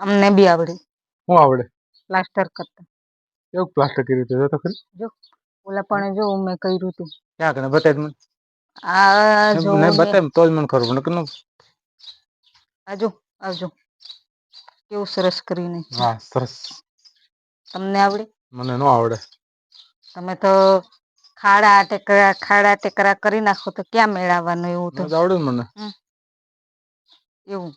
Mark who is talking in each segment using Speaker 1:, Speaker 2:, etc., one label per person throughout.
Speaker 1: અમને બી આવડે
Speaker 2: શું આવડે
Speaker 1: પ્લાસ્ટર કરતા
Speaker 2: એવું પ્લાસ્ટર કર્યું હતું જો તો ખરી
Speaker 1: ઓલા પણ જો મેં કર્યું હતું
Speaker 2: ક્યાં કને બતાય મને
Speaker 1: આ જો
Speaker 2: નહીં બતાય તો જ મને ખબર પડે નકર ન
Speaker 1: આજો આવજો કેવું સરસ કરીને
Speaker 2: હા સરસ
Speaker 1: તમને આવડે
Speaker 2: મને ન આવડે
Speaker 1: તમે તો ખાડા ટેકરા ખાડા ટેકરા કરી નાખો તો ક્યાં મેળવવાનું એવું તો
Speaker 2: મને તો આવડે ને મને
Speaker 1: એવું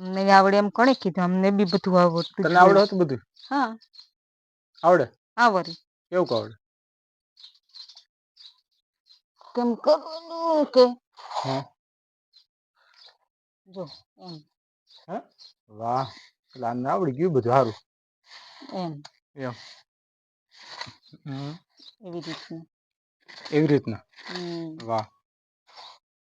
Speaker 1: અમને આવડે એમ કોણે કીધું? અમને બી બધું આવડતું
Speaker 2: તને આવડે હતું બધું?
Speaker 1: હા.
Speaker 2: આવડે?
Speaker 1: આવડે.
Speaker 2: કેવું આવડે?
Speaker 1: કેમ કરવાનું કે.
Speaker 2: હા.
Speaker 1: જો એમ.
Speaker 2: હે? વાહ આને આવડી ગયું બધું સારું
Speaker 1: એમ.
Speaker 2: એમ.
Speaker 1: એવી રીતના.
Speaker 2: એવી રીતના. વાહ.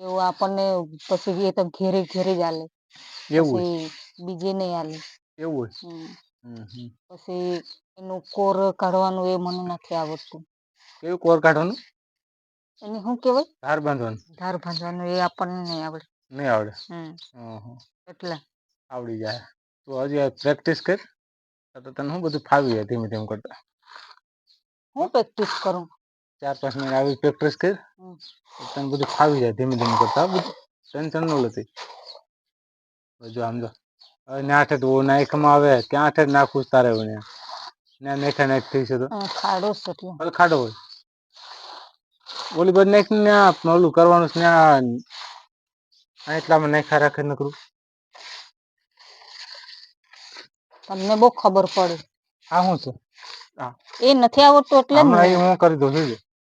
Speaker 1: એવું આપણને પછી એ તો ઘેરે ઘેરે જ આલે.
Speaker 2: એવું
Speaker 1: પછી બીજે નહીં આલે.
Speaker 2: એવું હોય
Speaker 1: હમ.
Speaker 2: હમ હમ.
Speaker 1: પછી એનું કોર કાઢવાનું એ મને નથી આવડતું.
Speaker 2: કેવું કોર કાઢવાનું?
Speaker 1: એને શું કેવાય
Speaker 2: ધાર બાંધવાનું.
Speaker 1: ધાર બાંધવાનું એ આપણને નહીં આવડે.
Speaker 2: નહીં આવડે.
Speaker 1: હમ. એટલે.
Speaker 2: આવડી જાય. તો હજી પ્રેક્ટિસ કર. તો તને હું બધું ફાવી જાય ધીમે ધીમે કરતા?
Speaker 1: હું પ્રેક્ટિસ કરું?
Speaker 2: ચાર પાંચ મહિના આવી પ્રેક્ટિસ કર. તને બધું ફાવી જાય ધીમે ધીમે કરતા બધું. ટેન્શન ન લેતી જો આમ જો. હવે નાઠે તો નાખમાં આવે. ક્યાં ઠે નાખું તારે ન્યા. ના નેઠે નાખ થઈ છે તો.
Speaker 1: ખાડો છે
Speaker 2: ખાડો હોય. ઓલી બાજુ નાખ ને ઓલું કરવાનું છે ત્યાં એટલામાં નાયખા રાખે નકરું
Speaker 1: તમને બહુ ખબર પડે.
Speaker 2: આ શું છે?
Speaker 1: એ નથી આવડતું એટલે ને.
Speaker 2: હું કરી દઉં છું.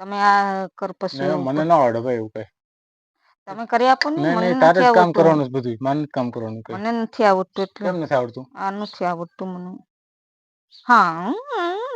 Speaker 1: તમે આ કર પછી
Speaker 2: મને ના આવડે ભાઈ એવું કઈ.
Speaker 1: તમે કરી આપો ને
Speaker 2: નહીં
Speaker 1: મને
Speaker 2: નહીં તારે
Speaker 1: નથી
Speaker 2: કામ
Speaker 1: આવડતું.
Speaker 2: કરવાનું છે બધું. મારે જ કામ કરવાનું કઈ.
Speaker 1: મને નથી આવડતું એટલે
Speaker 2: કેમ નથી આવડતું?
Speaker 1: આ નથી આવડતું મને. હા હમ.